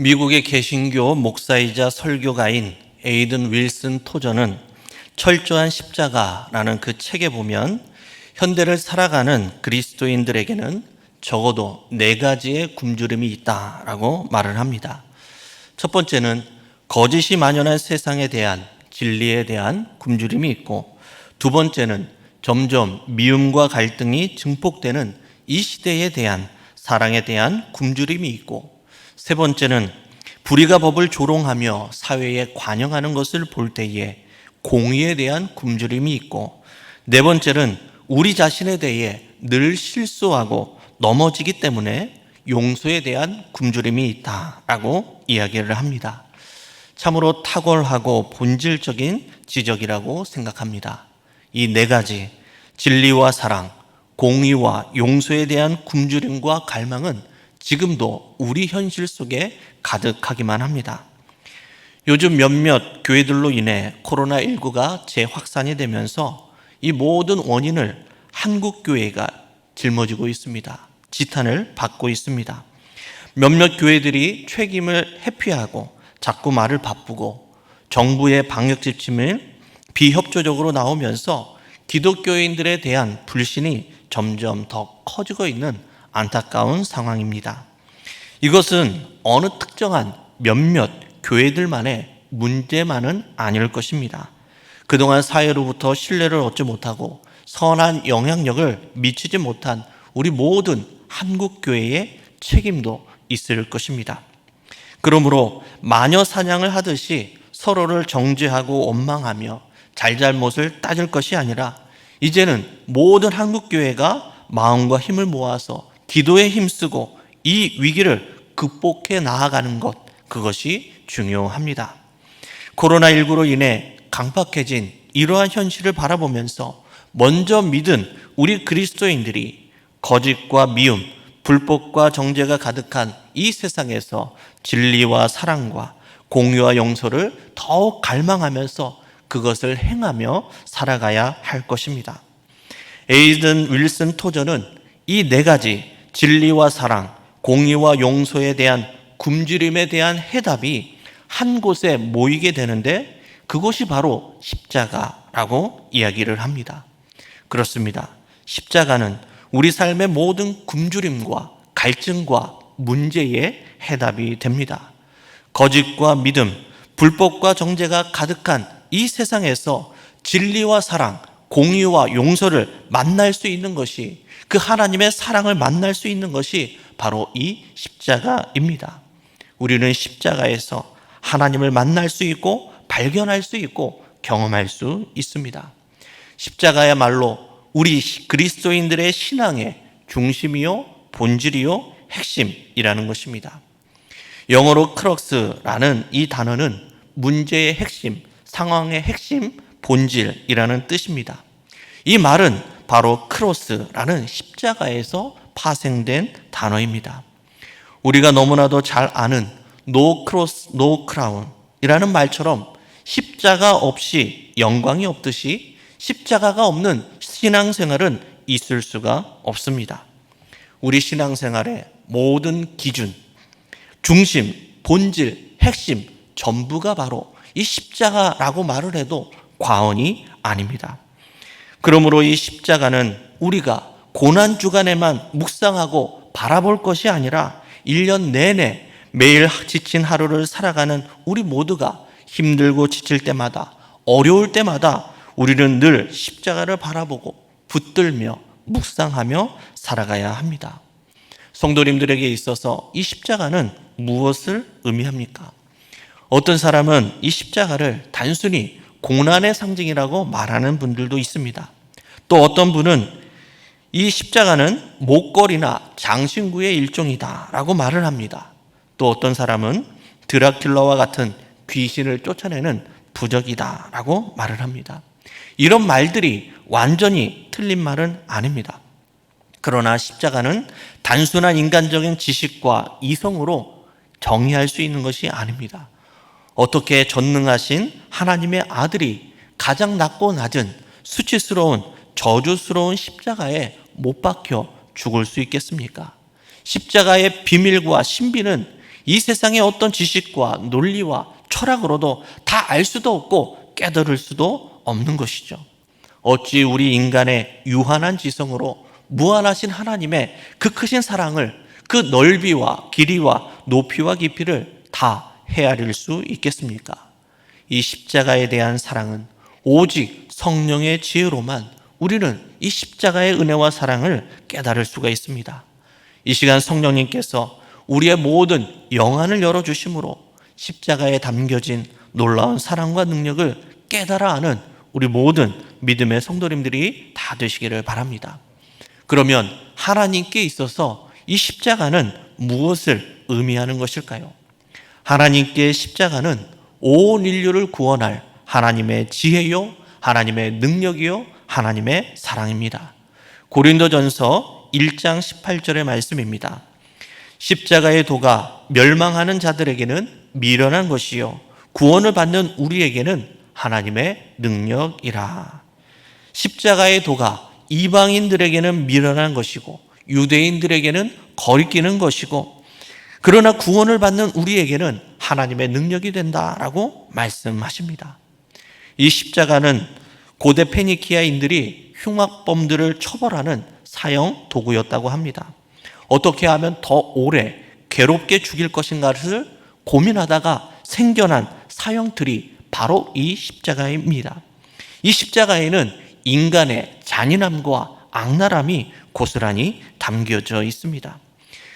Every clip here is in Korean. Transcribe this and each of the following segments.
미국의 개신교 목사이자 설교가인 에이든 윌슨 토저는 철저한 십자가라는 그 책에 보면 현대를 살아가는 그리스도인들에게는 적어도 네 가지의 굶주림이 있다라고 말을 합니다. 첫 번째는 거짓이 만연한 세상에 대한 진리에 대한 굶주림이 있고 두 번째는 점점 미움과 갈등이 증폭되는 이 시대에 대한 사랑에 대한 굶주림이 있고 세 번째는 불의가 법을 조롱하며 사회에 관영하는 것을 볼 때에 공의에 대한 굶주림이 있고 네 번째는 우리 자신에 대해 늘 실수하고 넘어지기 때문에 용서에 대한 굶주림이 있다라고 이야기를 합니다. 참으로 탁월하고 본질적인 지적이라고 생각합니다. 이 네 가지 진리와 사랑, 공의와 용서에 대한 굶주림과 갈망은 지금도 우리 현실 속에 가득하기만 합니다. 요즘 몇몇 교회들로 인해 코로나19가 재확산이 되면서 이 모든 원인을 한국 교회가 짊어지고 있습니다. 지탄을 받고 있습니다. 몇몇 교회들이 책임을 회피하고 자꾸 말을 바쁘고 정부의 방역 지침을 비협조적으로 나오면서 기독교인들에 대한 불신이 점점 더 커지고 있는 안타까운 상황입니다. 이것은 어느 특정한 몇몇 교회들만의 문제만은 아닐 것입니다. 그동안 사회로부터 신뢰를 얻지 못하고 선한 영향력을 미치지 못한 우리 모든 한국 교회의 책임도 있을 것입니다. 그러므로 마녀 사냥을 하듯이 서로를 정죄하고 원망하며 잘잘못을 따질 것이 아니라 이제는 모든 한국 교회가 마음과 힘을 모아서 기도에 힘쓰고 이 위기를 극복해 나아가는 것 그것이 중요합니다. 코로나19로 인해 강팍해진 이러한 현실을 바라보면서 먼저 믿은 우리 그리스도인들이 거짓과 미움, 불법과 정죄가 가득한 이 세상에서 진리와 사랑과 공유와 용서를 더욱 갈망하면서 그것을 행하며 살아가야 할 것입니다. 에이든 윌슨 토저는 이 네 가지 진리와 사랑, 공의와 용서에 대한 굶주림에 대한 해답이 한 곳에 모이게 되는데 그것이 바로 십자가라고 이야기를 합니다. 그렇습니다. 십자가는 우리 삶의 모든 굶주림과 갈증과 문제의 해답이 됩니다. 거짓과 믿음, 불법과 정죄가 가득한 이 세상에서 진리와 사랑, 공의와 용서를 만날 수 있는 것이 그 하나님의 사랑을 만날 수 있는 것이 바로 이 십자가입니다. 우리는 십자가에서 하나님을 만날 수 있고 발견할 수 있고 경험할 수 있습니다. 십자가야말로 우리 그리스도인들의 신앙의 중심이요, 본질이요, 핵심이라는 것입니다. 영어로 크럭스라는 이 단어는 문제의 핵심, 상황의 핵심, 본질이라는 뜻입니다. 이 말은 바로 크로스라는 십자가에서 파생된 단어입니다. 우리가 너무나도 잘 아는 노 크로스, 노 크라운이라는 말처럼 십자가 없이 영광이 없듯이 십자가가 없는 신앙생활은 있을 수가 없습니다. 우리 신앙생활의 모든 기준, 중심, 본질, 핵심, 전부가 바로 이 십자가라고 말을 해도 과언이 아닙니다. 그러므로 이 십자가는 우리가 고난 주간에만 묵상하고 바라볼 것이 아니라 1년 내내 매일 지친 하루를 살아가는 우리 모두가 힘들고 지칠 때마다 어려울 때마다 우리는 늘 십자가를 바라보고 붙들며 묵상하며 살아가야 합니다. 성도님들에게 있어서 이 십자가는 무엇을 의미합니까? 어떤 사람은 이 십자가를 단순히 고난의 상징이라고 말하는 분들도 있습니다. 또 어떤 분은 이 십자가는 목걸이나 장신구의 일종이다라고 말을 합니다. 또 어떤 사람은 드라큘라와 같은 귀신을 쫓아내는 부적이다라고 말을 합니다. 이런 말들이 완전히 틀린 말은 아닙니다. 그러나 십자가는 단순한 인간적인 지식과 이성으로 정의할 수 있는 것이 아닙니다. 어떻게 전능하신 하나님의 아들이 가장 낮고 낮은 수치스러운 저주스러운 십자가에 못 박혀 죽을 수 있겠습니까? 십자가의 비밀과 신비는 이 세상의 어떤 지식과 논리와 철학으로도 다 알 수도 없고 깨달을 수도 없는 것이죠. 어찌 우리 인간의 유한한 지성으로 무한하신 하나님의 그 크신 사랑을 그 넓이와 길이와 높이와 깊이를 다 헤아릴 수 있겠습니까? 이 십자가에 대한 사랑은 오직 성령의 지혜로만 우리는 이 십자가의 은혜와 사랑을 깨달을 수가 있습니다. 이 시간 성령님께서 우리의 모든 영안을 열어주심으로 십자가에 담겨진 놀라운 사랑과 능력을 깨달아 아는 우리 모든 믿음의 성도님들이 다 되시기를 바랍니다. 그러면 하나님께 있어서 이 십자가는 무엇을 의미하는 것일까요? 하나님께 십자가는 온 인류를 구원할 하나님의 지혜요, 하나님의 능력이요, 하나님의 사랑입니다. 고린도전서 1장 18절의 말씀입니다. 십자가의 도가 멸망하는 자들에게는 미련한 것이요 구원을 받는 우리에게는 하나님의 능력이라. 십자가의 도가 이방인들에게는 미련한 것이고 유대인들에게는 거리끼는 것이고 그러나 구원을 받는 우리에게는 하나님의 능력이 된다라고 말씀하십니다. 이 십자가는 고대 페니키아인들이 흉악범들을 처벌하는 사형 도구였다고 합니다. 어떻게 하면 더 오래 괴롭게 죽일 것인가를 고민하다가 생겨난 사형들이 바로 이 십자가입니다. 이 십자가에는 인간의 잔인함과 악랄함이 고스란히 담겨져 있습니다.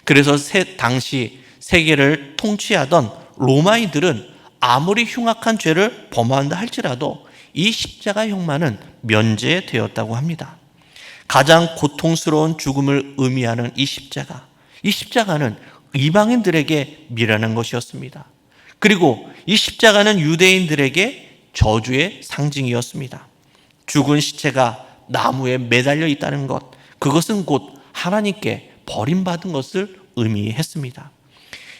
그래서 당시 세계를 통치하던 로마인들은 아무리 흉악한 죄를 범한다 할지라도 이 십자가 형만은 면제되었다고 합니다. 가장 고통스러운 죽음을 의미하는 이 십자가. 이 십자가는 이방인들에게 미련한 것이었습니다. 그리고 이 십자가는 유대인들에게 저주의 상징이었습니다. 죽은 시체가 나무에 매달려 있다는 것, 그것은 곧 하나님께 버림받은 것을 의미했습니다.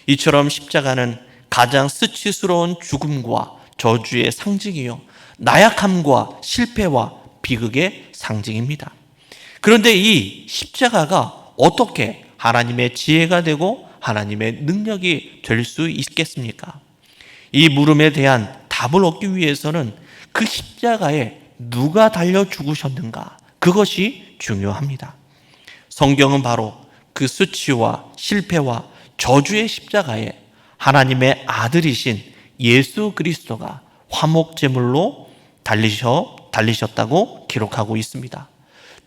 이처럼 십자가는 가장 수치스러운 죽음과 저주의 상징이요. 나약함과 실패와 비극의 상징입니다. 그런데 이 십자가가 어떻게 하나님의 지혜가 되고 하나님의 능력이 될 수 있겠습니까? 이 물음에 대한 답을 얻기 위해서는 그 십자가에 누가 달려 죽으셨는가? 그것이 중요합니다. 성경은 바로 그 수치와 실패와 저주의 십자가에 하나님의 아들이신 예수 그리스도가 화목 제물로 달리셔, 달리셨다고 기록하고 있습니다.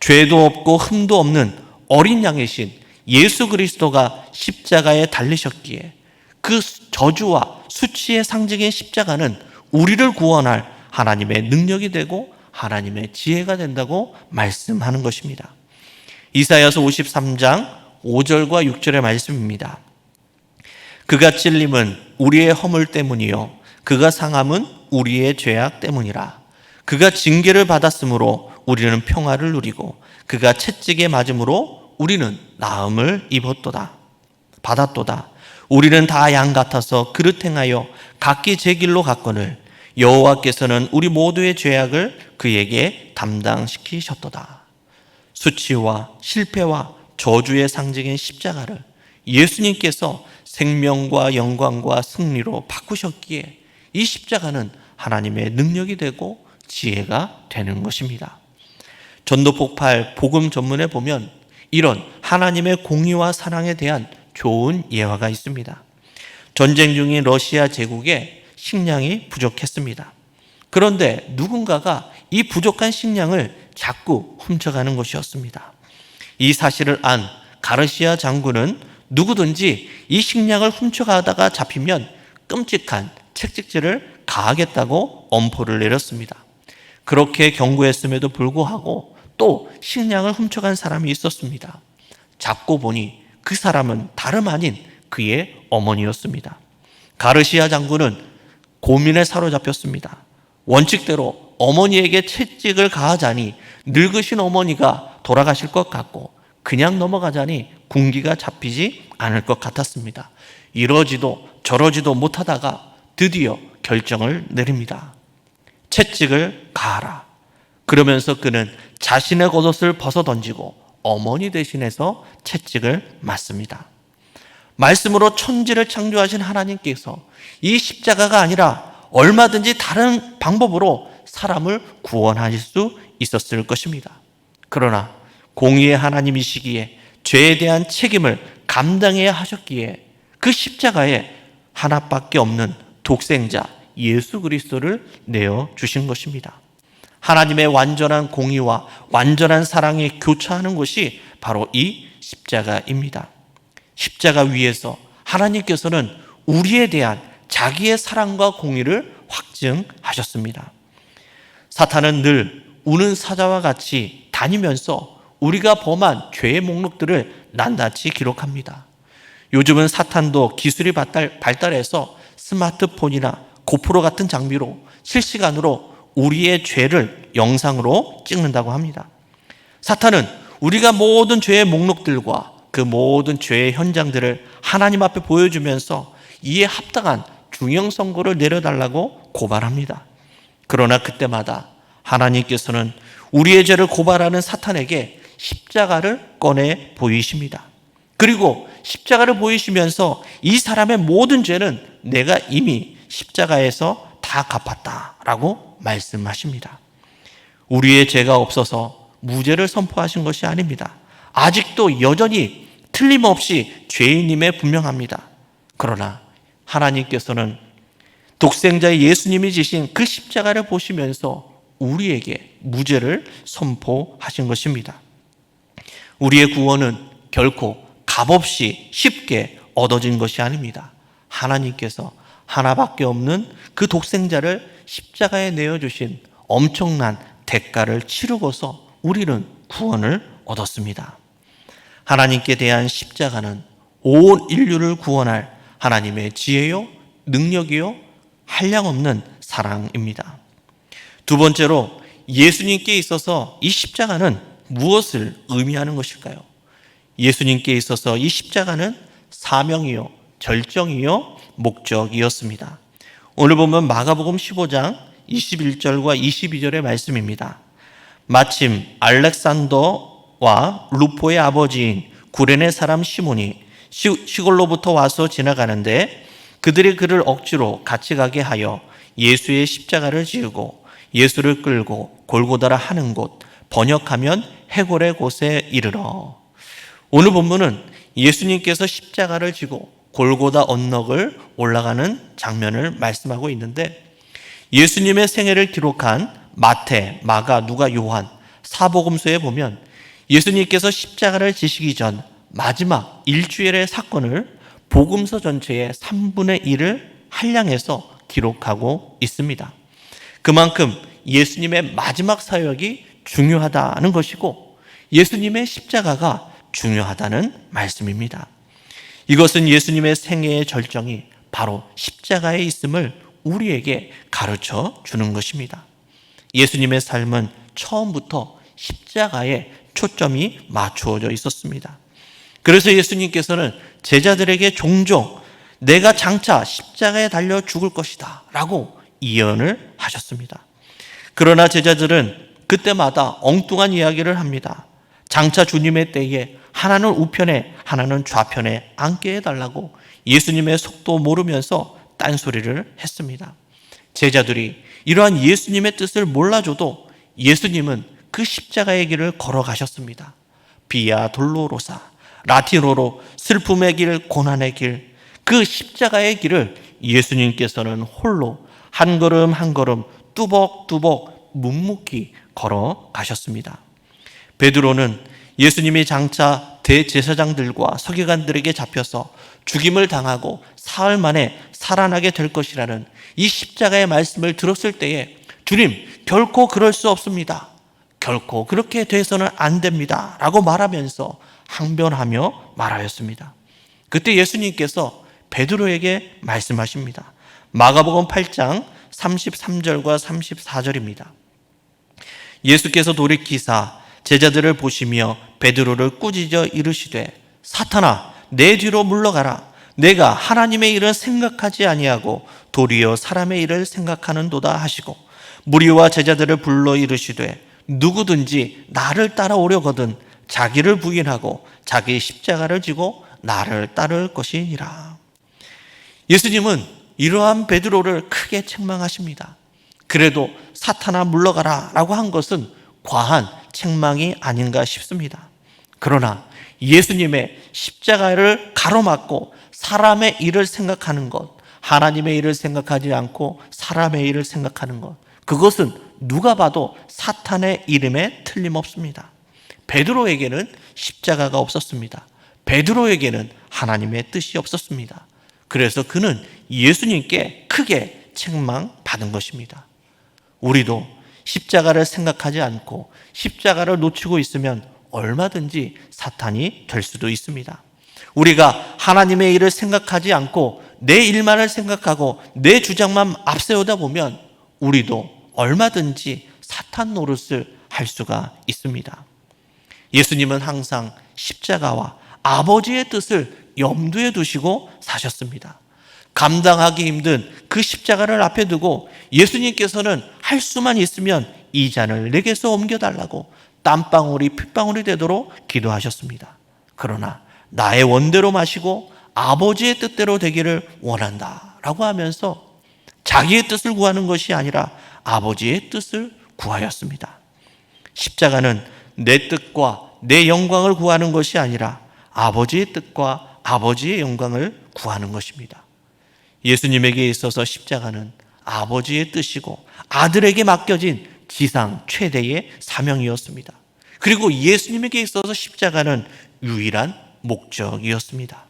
죄도 없고 흠도 없는 어린 양이신 예수 그리스도가 십자가에 달리셨기에 그 저주와 수치의 상징인 십자가는 우리를 구원할 하나님의 능력이 되고 하나님의 지혜가 된다고 말씀하는 것입니다. 이사야서 53장 5절과 6절의 말씀입니다. 그가 찔림은 우리의 허물 때문이요. 그가 상함은 우리의 죄악 때문이라. 그가 징계를 받았으므로 우리는 평화를 누리고 그가 채찍에 맞음으로 우리는 나음을 입었도다. 받았도다. 우리는 다 양 같아서 그릇 행하여 각기 제 길로 갔거늘 여호와께서는 우리 모두의 죄악을 그에게 담당시키셨도다. 수치와 실패와 저주의 상징인 십자가를 예수님께서 생명과 영광과 승리로 바꾸셨기에 이 십자가는 하나님의 능력이 되고 지혜가 되는 것입니다. 전도 폭발 복음 전문에 보면 이런 하나님의 공의와 사랑에 대한 좋은 예화가 있습니다. 전쟁 중인 러시아 제국에 식량이 부족했습니다. 그런데 누군가가 이 부족한 식량을 자꾸 훔쳐가는 것이었습니다. 이 사실을 안 가르시아 장군은 누구든지 이 식량을 훔쳐가다가 잡히면 끔찍한 책찍질을 가하겠다고 엄포를 내렸습니다. 그렇게 경고했음에도 불구하고 또 식량을 훔쳐간 사람이 있었습니다. 잡고 보니 그 사람은 다름 아닌 그의 어머니였습니다. 가르시아 장군은 고민에 사로잡혔습니다. 원칙대로 어머니에게 채찍을 가하자니 늙으신 어머니가 돌아가실 것 같고 그냥 넘어가자니 군기가 잡히지 않을 것 같았습니다. 이러지도 저러지도 못하다가 드디어 결정을 내립니다. 채찍을 가하라. 그러면서 그는 자신의 겉옷을 벗어 던지고 어머니 대신해서 채찍을 맞습니다. 말씀으로 천지를 창조하신 하나님께서 이 십자가가 아니라 얼마든지 다른 방법으로 사람을 구원하실 수 있었을 것입니다. 그러나 공의의 하나님이시기에 죄에 대한 책임을 감당해야 하셨기에 그 십자가에 하나밖에 없는 독생자 예수 그리스도를 내어 주신 것입니다. 하나님의 완전한 공의와 완전한 사랑에 교차하는 것이 바로 이 십자가입니다. 십자가 위에서 하나님께서는 우리에 대한 자기의 사랑과 공의를 확증하셨습니다. 사탄은 늘 우는 사자와 같이 다니면서 우리가 범한 죄의 목록들을 낱낱이 기록합니다. 요즘은 사탄도 기술이 발달, 발달 해서 스마트폰이나 고프로 같은 장비로 실시간으로 우리의 죄를 영상으로 찍는다고 합니다. 사탄은 우리가 모든 죄의 목록들과 그 모든 죄의 현장들을 하나님 앞에 보여주면서 이에 합당한 중형 선고를 내려달라고 고발합니다. 그러나 그때마다 하나님께서는 우리의 죄를 고발하는 사탄에게 십자가를 꺼내 보이십니다. 그리고 십자가를 보이시면서 이 사람의 모든 죄는 내가 이미 십자가에서 다 갚았다라고 말씀하십니다. 우리의 죄가 없어서 무죄를 선포하신 것이 아닙니다. 아직도 여전히 틀림없이 죄인임에 분명합니다. 그러나 하나님께서는 독생자의 예수님이 지신 그 십자가를 보시면서 우리에게 무죄를 선포하신 것입니다. 우리의 구원은 결코 값없이 쉽게 얻어진 것이 아닙니다. 하나님께서 하나밖에 없는 그 독생자를 십자가에 내어주신 엄청난 대가를 치르고서 우리는 구원을 얻었습니다. 하나님께 대한 십자가는 온 인류를 구원할 하나님의 지혜요, 능력이요, 한량없는 사랑입니다. 두 번째로 예수님께 있어서 이 십자가는 무엇을 의미하는 것일까요? 예수님께 있어서 이 십자가는 사명이요, 절정이요, 목적이었습니다. 오늘 보면 마가복음 15장 21절과 22절의 말씀입니다. 마침 알렉산더와 루포의 아버지인 구레네 사람 시몬이 시골로부터 와서 지나가는데 그들이 그를 억지로 같이 가게 하여 예수의 십자가를 지우고 예수를 끌고 골고다라 하는 곳 번역하면 해골의 곳에 이르러 오늘 본문은 예수님께서 십자가를 지고 골고다 언덕을 올라가는 장면을 말씀하고 있는데 예수님의 생애를 기록한 마태, 마가, 누가, 요한 사복음서에 보면 예수님께서 십자가를 지시기 전 마지막 일주일의 사건을 복음서 전체의 3분의 1을 한량해서 기록하고 있습니다. 그만큼 예수님의 마지막 사역이 중요하다는 것이고 예수님의 십자가가 중요하다는 말씀입니다. 이것은 예수님의 생애의 절정이 바로 십자가에 있음을 우리에게 가르쳐 주는 것입니다. 예수님의 삶은 처음부터 십자가에 초점이 맞추어져 있었습니다. 그래서 예수님께서는 제자들에게 종종 내가 장차 십자가에 달려 죽을 것이다 라고 이언을 하셨습니다. 그러나 제자들은 그때마다 엉뚱한 이야기를 합니다. 장차 주님의 때에 하나는 우편에 하나는 좌편에 앉게 해달라고 예수님의 속도 모르면서 딴소리를 했습니다. 제자들이 이러한 예수님의 뜻을 몰라줘도 예수님은 그 십자가의 길을 걸어가셨습니다. 비아 돌로로사, 라틴어로 슬픔의 길, 고난의 길, 그 십자가의 길을 예수님께서는 홀로 한 걸음 한 걸음 뚜벅뚜벅 묵묵히 걸어 가셨습니다. 베드로는 예수님이 장차 대제사장들과 서기관들에게 잡혀서 죽임을 당하고 사흘 만에 살아나게 될 것이라는 이 십자가의 말씀을 들었을 때에 주님, 결코 그럴 수 없습니다. 결코 그렇게 돼서는 안 됩니다. 라고 말하면서 항변하며 말하였습니다. 그때 예수님께서 베드로에게 말씀하십니다. 마가복음 8장 33절과 34절입니다. 예수께서 돌이키사 제자들을 보시며 베드로를 꾸짖어 이르시되 사탄아 내 뒤로 물러가라 내가 하나님의 일을 생각하지 아니하고 도리어 사람의 일을 생각하는도다 하시고 무리와 제자들을 불러 이르시되 누구든지 나를 따라오려거든 자기를 부인하고 자기 십자가를 지고 나를 따를 것이니라. 예수님은 이러한 베드로를 크게 책망하십니다. 그래도 사탄아 물러가라 라고 한 것은 과한 책망이 아닌가 싶습니다. 그러나 예수님의 십자가를 가로막고 사람의 일을 생각하는 것, 하나님의 일을 생각하지 않고 사람의 일을 생각하는 것, 그것은 누가 봐도 사탄의 이름에 틀림없습니다. 베드로에게는 십자가가 없었습니다. 베드로에게는 하나님의 뜻이 없었습니다. 그래서 그는 예수님께 크게 책망받은 것입니다. 우리도 십자가를 생각하지 않고 십자가를 놓치고 있으면 얼마든지 사탄이 될 수도 있습니다. 우리가 하나님의 일을 생각하지 않고 내 일만을 생각하고 내 주장만 앞세우다 보면 우리도 얼마든지 사탄 노릇을 할 수가 있습니다. 예수님은 항상 십자가와 아버지의 뜻을 염두에 두시고 사셨습니다. 감당하기 힘든 그 십자가를 앞에 두고 예수님께서는 할 수만 있으면 이 잔을 내게서 옮겨달라고 땀방울이 핏방울이 되도록 기도하셨습니다. 그러나 나의 원대로 마시고 아버지의 뜻대로 되기를 원한다. 라고 하면서 자기의 뜻을 구하는 것이 아니라 아버지의 뜻을 구하였습니다. 십자가는 내 뜻과 내 영광을 구하는 것이 아니라 아버지의 뜻과 아버지의 영광을 구하는 것입니다. 예수님에게 있어서 십자가는 아버지의 뜻이고 아들에게 맡겨진 지상 최대의 사명이었습니다. 그리고 예수님에게 있어서 십자가는 유일한 목적이었습니다.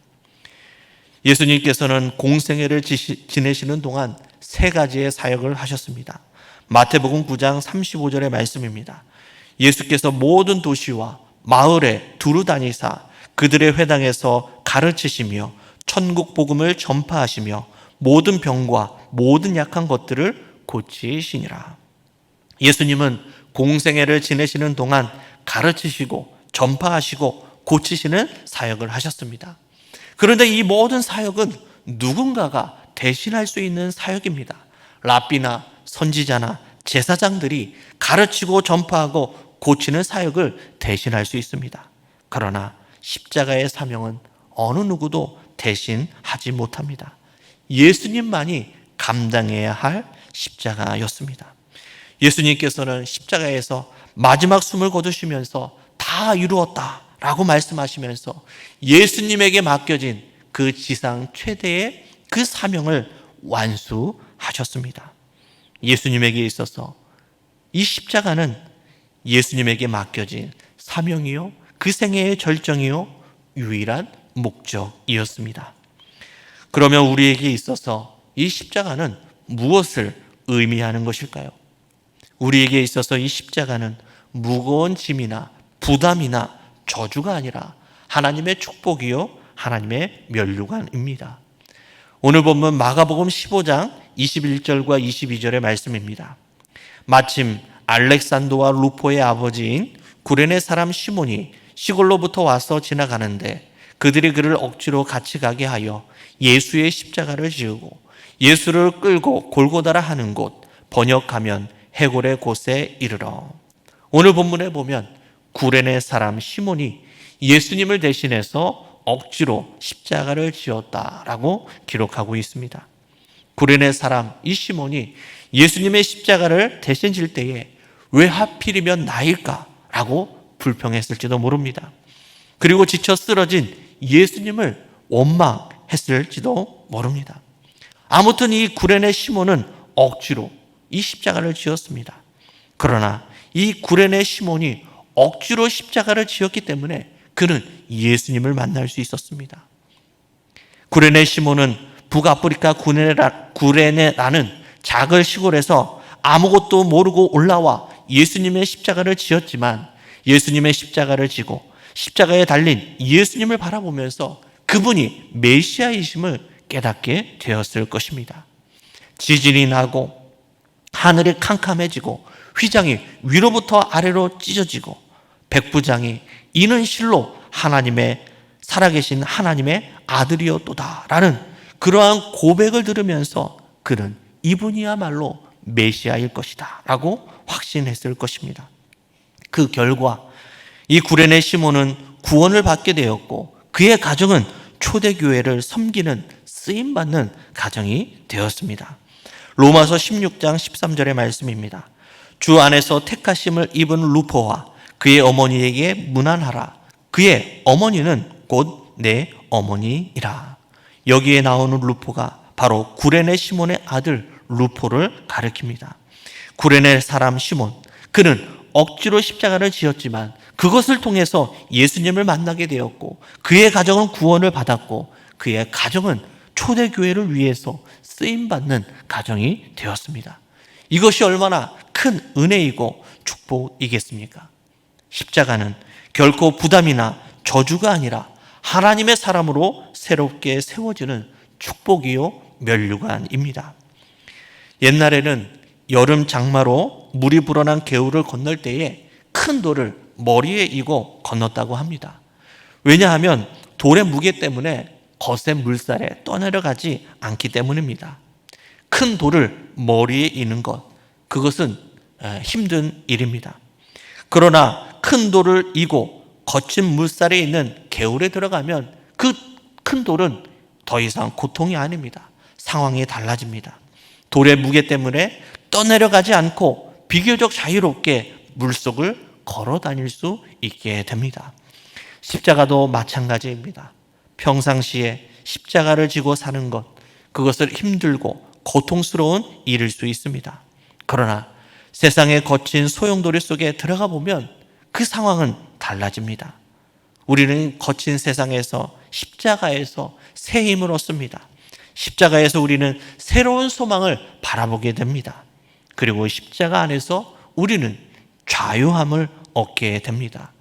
예수님께서는 공생애를 지내시는 동안 세 가지의 사역을 하셨습니다. 마태복음 9장 35절의 말씀입니다. 예수께서 모든 도시와 마을에 두루 다니사 그들의 회당에서 가르치시며 천국 복음을 전파하시며 모든 병과 모든 약한 것들을 고치시니라. 예수님은 공생애를 지내시는 동안 가르치시고 전파하시고 고치시는 사역을 하셨습니다. 그런데 이 모든 사역은 누군가가 대신할 수 있는 사역입니다. 랍비나 선지자나 제사장들이 가르치고 전파하고 고치는 사역을 대신할 수 있습니다. 그러나 십자가의 사명은 어느 누구도 대신하지 못합니다. 예수님만이 감당해야 할 십자가였습니다. 예수님께서는 십자가에서 마지막 숨을 거두시면서 다 이루었다 라고 말씀하시면서 예수님에게 맡겨진 그 지상 최대의 그 사명을 완수하셨습니다. 예수님에게 있어서 이 십자가는 예수님에게 맡겨진 사명이요, 그 생애의 절정이요, 유일한 목적이었습니다. 그러면 우리에게 있어서 이 십자가는 무엇을 의미하는 것일까요? 우리에게 있어서 이 십자가는 무거운 짐이나 부담이나 저주가 아니라 하나님의 축복이요, 하나님의 면류관입니다. 오늘 본문 마가복음 15장 21절과 22절의 말씀입니다. 마침 알렉산더와 루포의 아버지인 구레네 사람 시몬이 시골로부터 와서 지나가는데 그들이 그를 억지로 같이 가게 하여 예수의 십자가를 지우고 예수를 끌고 골고다라 하는 곳 번역하면 해골의 곳에 이르러 오늘 본문에 보면 구레네 사람 시몬이 예수님을 대신해서 억지로 십자가를 지었다라고 기록하고 있습니다. 구레네 사람 이 시몬이 예수님의 십자가를 대신 질 때에 왜 하필이면 나일까라고 불평했을지도 모릅니다. 그리고 지쳐 쓰러진 예수님을 원망했을지도 모릅니다. 아무튼 이 구레네 시몬은 억지로 이 십자가를 지었습니다. 그러나 이 구레네 시몬이 억지로 십자가를 지었기 때문에 그는 예수님을 만날 수 있었습니다. 구레네 시몬은 북아프리카 구레네라는 작은 시골에서 아무것도 모르고 올라와 예수님의 십자가를 지었지만 예수님의 십자가를 지고 십자가에 달린 예수님을 바라보면서 그분이 메시아이심을 깨닫게 되었을 것입니다. 지진이 나고 하늘이 캄캄해지고 휘장이 위로부터 아래로 찢어지고 백부장이 이는 실로 하나님의 살아계신 하나님의 아들이었도다라는 그러한 고백을 들으면서 그는 이분이야말로 메시아일 것이다 라고 확신했을 것입니다. 그 결과 이 구레네 시몬은 구원을 받게 되었고 그의 가정은 초대교회를 섬기는 쓰임 받는 가정이 되었습니다. 로마서 16장 13절의 말씀입니다. 주 안에서 택하심을 입은 루포와 그의 어머니에게 문안하라. 그의 어머니는 곧 내 어머니이라. 여기에 나오는 루포가 바로 구레네 시몬의 아들 루포를 가리킵니다. 구레네 사람 시몬. 그는 억지로 십자가를 지었지만 그것을 통해서 예수님을 만나게 되었고 그의 가정은 구원을 받았고 그의 가정은 초대교회를 위해서 쓰임받는 가정이 되었습니다. 이것이 얼마나 큰 은혜이고 축복이겠습니까? 십자가는 결코 부담이나 저주가 아니라 하나님의 사람으로 새롭게 세워지는 축복이요 면류관입니다. 옛날에는 여름 장마로 물이 불어난 개울을 건널 때에 큰 돌을 머리에 이고 건넜다고 합니다. 왜냐하면 돌의 무게 때문에 거센 물살에 떠내려가지 않기 때문입니다. 큰 돌을 머리에 이는 것, 그것은 힘든 일입니다. 그러나 큰 돌을 이고 거친 물살에 있는 개울에 들어가면 그 큰 돌은 더 이상 고통이 아닙니다. 상황이 달라집니다. 돌의 무게 때문에 떠내려가지 않고 비교적 자유롭게 물속을 걸어 다닐 수 있게 됩니다. 십자가도 마찬가지입니다. 평상시에 십자가를 지고 사는 것, 그것을 힘들고 고통스러운 일일 수 있습니다. 그러나 세상의 거친 소용돌이 속에 들어가 보면 그 상황은 달라집니다. 우리는 거친 세상에서 십자가에서 새 힘을 얻습니다. 십자가에서 우리는 새로운 소망을 바라보게 됩니다. 그리고 십자가 안에서 우리는 자유함을 얻게 됩니다.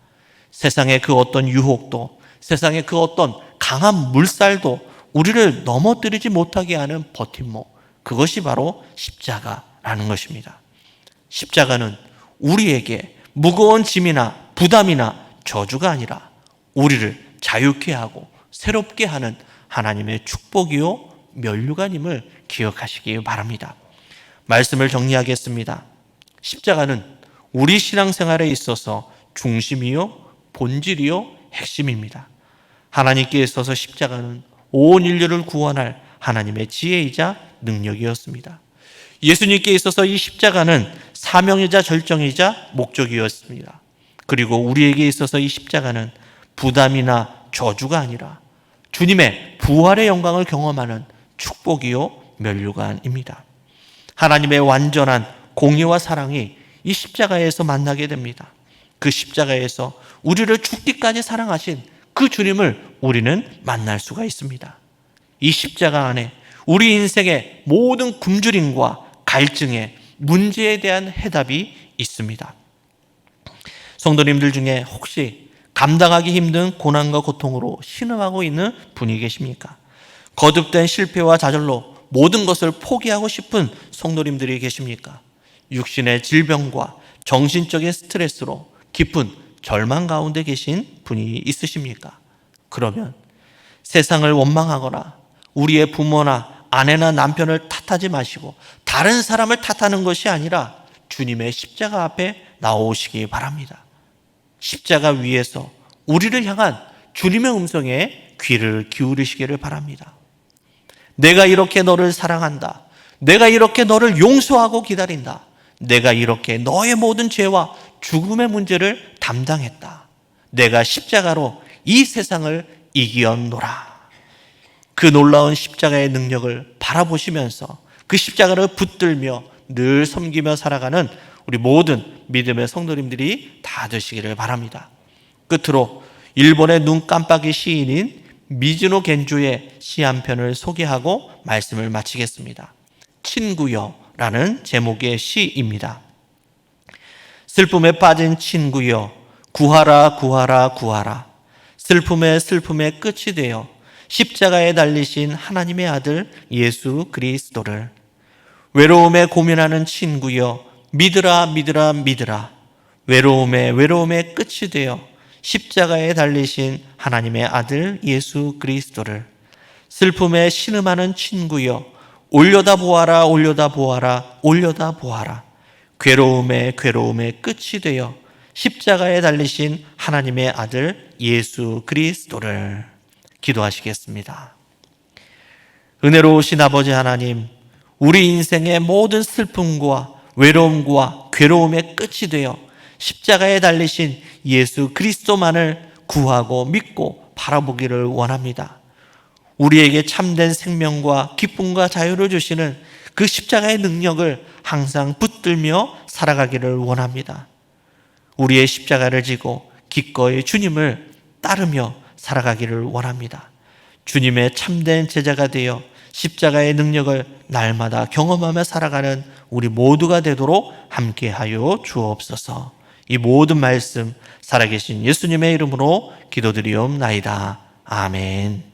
세상의 그 어떤 유혹도, 세상의 그 어떤 강한 물살도 우리를 넘어뜨리지 못하게 하는 버팀목, 그것이 바로 십자가라는 것입니다. 십자가는 우리에게 무거운 짐이나 부담이나 저주가 아니라 우리를 자유케 하고 새롭게 하는 하나님의 축복이요 면류관임을 기억하시기 바랍니다. 말씀을 정리하겠습니다. 십자가는 우리 신앙생활에 있어서 중심이요 본질이요 핵심입니다. 하나님께 있어서 십자가는 온 인류를 구원할 하나님의 지혜이자 능력이었습니다. 예수님께 있어서 이 십자가는 사명이자 절정이자 목적이었습니다. 그리고 우리에게 있어서 이 십자가는 부담이나 저주가 아니라 주님의 부활의 영광을 경험하는 축복이요 면류관입니다. 하나님의 완전한 공의와 사랑이 이 십자가에서 만나게 됩니다. 그 십자가에서 우리를 죽기까지 사랑하신 그 주님을 우리는 만날 수가 있습니다. 이 십자가 안에 우리 인생의 모든 굶주림과 갈증에 문제에 대한 해답이 있습니다. 성도님들 중에 혹시 감당하기 힘든 고난과 고통으로 신음하고 있는 분이 계십니까? 거듭된 실패와 좌절로 모든 것을 포기하고 싶은 성도님들이 계십니까? 육신의 질병과 정신적인 스트레스로 깊은 절망 가운데 계신 분이 있으십니까? 그러면 세상을 원망하거나 우리의 부모나 아내나 남편을 탓하지 마시고 다른 사람을 탓하는 것이 아니라 주님의 십자가 앞에 나오시기 바랍니다. 십자가 위에서 우리를 향한 주님의 음성에 귀를 기울이시기를 바랍니다. 내가 이렇게 너를 사랑한다. 내가 이렇게 너를 용서하고 기다린다. 내가 이렇게 너의 모든 죄와 죽음의 문제를 담당했다. 내가 십자가로 이 세상을 이기었노라. 그 놀라운 십자가의 능력을 바라보시면서 그 십자가를 붙들며 늘 섬기며 살아가는 우리 모든 믿음의 성도님들이 다 되시기를 바랍니다. 끝으로 일본의 눈 깜빡이 시인인 미즈노 겐주의 시 한 편을 소개하고 말씀을 마치겠습니다. 친구여라는 제목의 시입니다. 슬픔에 빠진 친구여 구하라 구하라 구하라. 슬픔에 슬픔에 끝이 되어 십자가에 달리신 하나님의 아들 예수 그리스도를. 외로움에 고민하는 친구여 믿으라 믿으라 믿으라. 외로움에 외로움에 끝이 되어 십자가에 달리신 하나님의 아들 예수 그리스도를. 슬픔에 신음하는 친구여 올려다 보아라 올려다 보아라 올려다 보아라. 괴로움에 괴로움에 끝이 되어 십자가에 달리신 하나님의 아들 예수 그리스도를 기도하시겠습니다. 은혜로우신 아버지 하나님, 우리 인생의 모든 슬픔과 외로움과 괴로움의 끝이 되어 십자가에 달리신 예수 그리스도만을 구하고 믿고 바라보기를 원합니다. 우리에게 참된 생명과 기쁨과 자유를 주시는 그 십자가의 능력을 항상 붙들며 살아가기를 원합니다. 우리의 십자가를 지고 기꺼이 주님을 따르며 살아가기를 원합니다. 주님의 참된 제자가 되어 십자가의 능력을 날마다 경험하며 살아가는 우리 모두가 되도록 함께하여 주옵소서. 이 모든 말씀 살아계신 예수님의 이름으로 기도드리옵나이다. 아멘.